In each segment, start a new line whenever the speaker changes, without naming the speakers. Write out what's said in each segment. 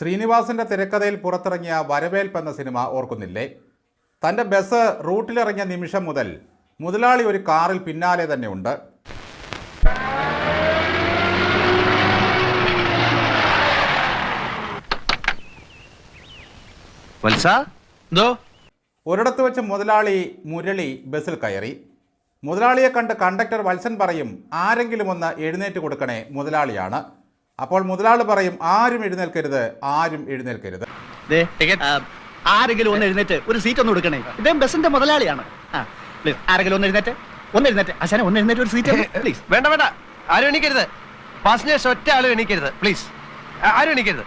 ശ്രീനിവാസിന്റെ തിരക്കഥയിൽ പുറത്തിറങ്ങിയ വരവേൽപ്പ് എന്ന സിനിമ ഓർക്കുന്നില്ലേ? തന്റെ ബസ് റൂട്ടിലിറങ്ങിയ നിമിഷം മുതൽ മുതലാളി ഒരു കാറിൽ പിന്നാലെ തന്നെ ഉണ്ട്.
വത്സ? എന്തോ?
ഒരിടത്ത് വെച്ച് മുതലാളി മുരളി ബസ്സിൽ കയറി. മുതലാളിയെ കണ്ട് കണ്ടക്ടർ വത്സൻ പറയും ആരെങ്കിലും ഒന്ന് എഴുന്നേറ്റ് കൊടുക്കണേ മുതലാളിയാണ്. അപ്പോൾ മുതലാളി പറയും ആരും എഴുന്നേൽക്കരുത് ആരും എഴുന്നേൽക്കരുത്.
ആരെങ്കിലും ഒന്ന് എഴുന്നേറ്റ് ഒരു സീറ്റ് ഒന്ന് കൊടുക്കണേ. ഇദ്ദേഹം ബസിന്റെ മുതലാളിയാണ്. ആ, ആരെങ്കിലും ഒന്ന് എഴുന്നേറ്റ് ഒന്ന് എഴുന്നേറ്റ്. അശാനെ ഒന്ന് എഴുന്നേറ്റ് ഒരു സീറ്റ് പ്ലീസ്
വേണ്ട വേണ്ട. ആരും എണീക്കരുത്. പാസഞ്ചേഴ്സ് ഒറ്റ ആളും എണീക്കരുത് പ്ലീസ് ആരും എണീക്കരുത്.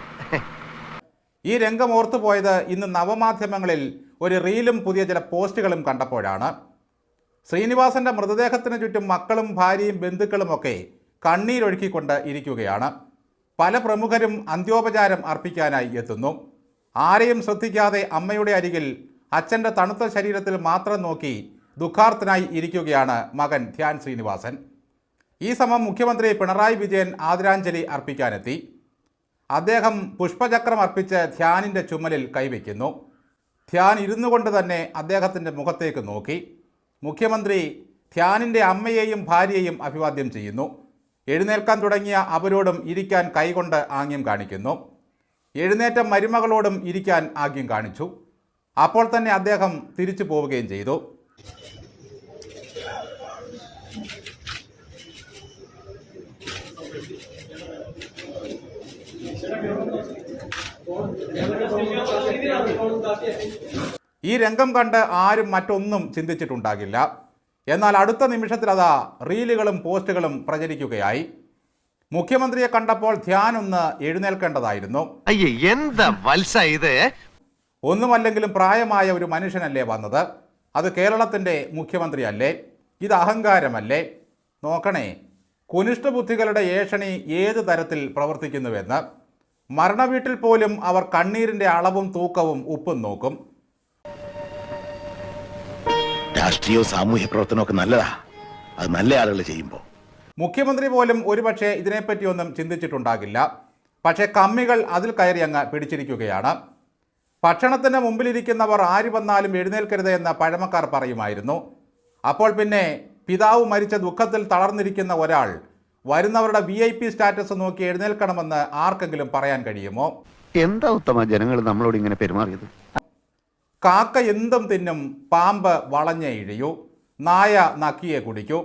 ഈ രംഗം ഓർത്തു പോയത് ഇന്ന് നവമാധ്യമങ്ങളിൽ ഒരു റീലും പുതിയ ചില പോസ്റ്റുകളും കണ്ടപ്പോഴാണ്. ശ്രീനിവാസന്റെ മൃതദേഹത്തിന് ചുറ്റും മക്കളും ഭാര്യയും ബന്ധുക്കളുമൊക്കെ കണ്ണീരൊഴുക്കിക്കൊണ്ട് ഇരിക്കുകയാണ്. പല പ്രമുഖരും അന്ത്യോപചാരം അർപ്പിക്കാനായി എത്തുന്നു. ആരെയും ശ്രദ്ധിക്കാതെ അമ്മയുടെ അരികിൽ അച്ഛന്റെ തണുത്ത ശരീരത്തിൽ മാത്രം നോക്കി ദുഃഖാർത്ഥനായി ഇരിക്കുകയാണ് മകൻ ധ്യാൻ ശ്രീനിവാസൻ. ഈ സമയം മുഖ്യമന്ത്രി പിണറായി വിജയൻ ആദരാഞ്ജലി അർപ്പിക്കാനെത്തി. അദ്ദേഹം പുഷ്പചക്രം അർപ്പിച്ച് ധ്യാനിന്റെ ചുമലിൽ കൈവയ്ക്കുന്നു. ധ്യാൻ ഇരുന്നു കൊണ്ട് തന്നെ അദ്ദേഹത്തിന്റെ മുഖത്തേക്ക് നോക്കി. മുഖ്യമന്ത്രി ധ്യാനിന്റെ അമ്മയെയും ഭാര്യയെയും അഭിവാദ്യം ചെയ്യുന്നു. എഴുന്നേൽക്കാൻ തുടങ്ങിയ അവരോടും ഇരിക്കാൻ കൈകൊണ്ട് ആംഗ്യം കാണിക്കുന്നു. എഴുന്നേറ്റ മരുമകളോടും ഇരിക്കാൻ ആംഗ്യം കാണിച്ചു. അപ്പോൾ തന്നെ അദ്ദേഹം തിരിച്ചു പോവുകയും ചെയ്തു. ഈ രംഗം കണ്ട് ആരും മറ്റൊന്നും ചിന്തിച്ചിട്ടുണ്ടാകില്ല. എന്നാൽ അടുത്ത നിമിഷത്തിൽ അതാ റീലുകളും പോസ്റ്റുകളും പ്രചരിക്കുകയായി. മുഖ്യമന്ത്രിയെ കണ്ടപ്പോൾ ധ്യാൻ ഒന്ന് എഴുന്നേൽക്കേണ്ടതായിരുന്നു.
എന്താ വത്സ ഇത്?
ഒന്നുമല്ലെങ്കിലും പ്രായമായ ഒരു മനുഷ്യനല്ലേ വന്നത്? അത് കേരളത്തിന്റെ മുഖ്യമന്ത്രിയല്ലേ? ഇത് അഹങ്കാരമല്ലേ? നോക്കണേ കുനിഷ്ഠ ബുദ്ധികളുടെ ഏഷണി ഏത് തരത്തിൽ പ്രവർത്തിക്കുന്നുവെന്ന്. മരണവീട്ടിൽ പോലും അവർ കണ്ണീരിന്റെ അളവും തൂക്കവും ഉപ്പും നോക്കും.
രാഷ്ട്രീയവും സാമൂഹ്യ പ്രവർത്തനവും ഒക്കെ നല്ലതാ. അത് നല്ല ആളുകൾ ചെയ്യുമ്പോൾ
മുഖ്യമന്ത്രി പോലും ഒരുപക്ഷെ ഇതിനെപ്പറ്റിയൊന്നും ചിന്തിച്ചിട്ടുണ്ടാകില്ല. പക്ഷേ കമ്മികൾ അതിൽ കയറി അങ്ങ് പിടിച്ചിരിക്കുകയാണ്. ഭക്ഷണത്തിന് മുമ്പിലിരിക്കുന്നവർ ആര് വന്നാലും എഴുന്നേൽക്കരുത് എന്ന് പഴമക്കാർ പറയുമായിരുന്നു. അപ്പോൾ പിന്നെ പിതാവ് മരിച്ച ദുഃഖത്തിൽ തളർന്നിരിക്കുന്ന ഒരാൾ വരുന്നവരുടെ വി ഐ പി സ്റ്റാറ്റസ് നോക്കി എഴുന്നേൽക്കണമെന്ന് ആർക്കെങ്കിലും പറയാൻ കഴിയുമോ?
എന്താ ഉത്തമ ജനങ്ങൾ നമ്മളോട് ഇങ്ങനെ പെരുമാറിയത്?
കാക്ക എന്തും തിന്നും പാമ്പ് വളഞ്ഞ ഇഴയോ നായ നക്കിയെ കുടിക്കൂ.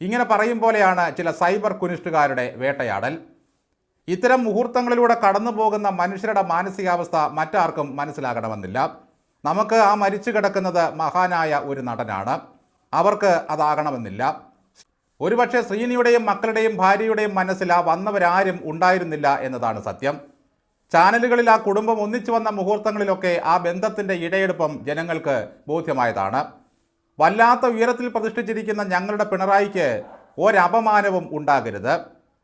ഇങ്ങനെ പറയും പോലെയാണ് ചില സൈബർ കുനിഷ്ടുകാരുടെ വേട്ടയാടൽ. ഇത്തരം മുഹൂർത്തങ്ങളിലൂടെ കടന്നു പോകുന്ന മനുഷ്യരുടെ മാനസികാവസ്ഥ മറ്റാർക്കും മനസ്സിലാകണമെന്നില്ല. നമുക്ക് ആ മരിച്ചു കിടക്കുന്നത് മഹാനായ ഒരു നടനാണ്. അവർക്ക് അതാകണമെന്നില്ല. ഒരുപക്ഷെ ശ്രീനിയുടെയും മക്കളുടെയും ഭാര്യയുടെയും മനസ്സിൽ ആ വന്നവരാരും ഉണ്ടായിരുന്നില്ല എന്നതാണ് സത്യം. ചാനലുകളിൽ ആ കുടുംബം ഒന്നിച്ചു വന്ന മുഹൂർത്തങ്ങളിലൊക്കെ ആ ബന്ധത്തിന്റെ ഇടയെടുപ്പം ജനങ്ങൾക്ക് ബോധ്യമായതാണ്. വല്ലാത്ത ഉയരത്തിൽ പ്രതിഷ്ഠിച്ചിരിക്കുന്ന ഞങ്ങളുടെ പിണറായിക്ക് ഒരപമാനവും ഉണ്ടാകരുത്.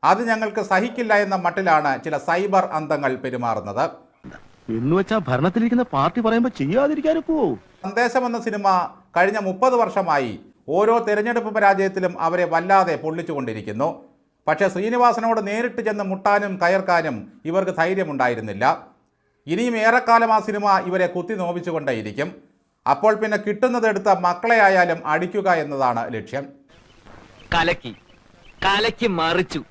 അത് ഞങ്ങൾക്ക് സഹിക്കില്ല എന്ന മട്ടിലാണ് ചില സൈബർ അന്തങ്ങൾ പെരുമാറുന്നത്.
എന്ന് വെച്ചാൽ ഭരണത്തിലിരിക്കുന്ന പാർട്ടി പറയുമ്പോൾ ചെയ്യാതിരിക്കാനൊക്കോ
സന്ദേശം എന്ന സിനിമ കഴിഞ്ഞ മുപ്പത് വർഷമായി ഓരോ തെരഞ്ഞെടുപ്പ് പരാജയത്തിലും അവരെ വല്ലാതെ പൊള്ളിച്ചുകൊണ്ടിരിക്കുന്നു. പക്ഷേ ശ്രീനിവാസനോട് നേരിട്ട് ചെന്ന് മുട്ടാനും കയർക്കാനും ഇവർക്ക് ധൈര്യമുണ്ടായിരുന്നില്ല. ഇനിയും ഏറെക്കാലം ആ സിനിമ ഇവരെ കുത്തി നോവിച്ചുകൊണ്ടേയിരിക്കും. അപ്പോൾ പിന്നെ കിട്ടുന്നതെടുത്ത മക്കളെ ആയാലും അടിക്കുക എന്നതാണ് ലക്ഷ്യം.
കലക്കി കലക്കി മറിച്ചു.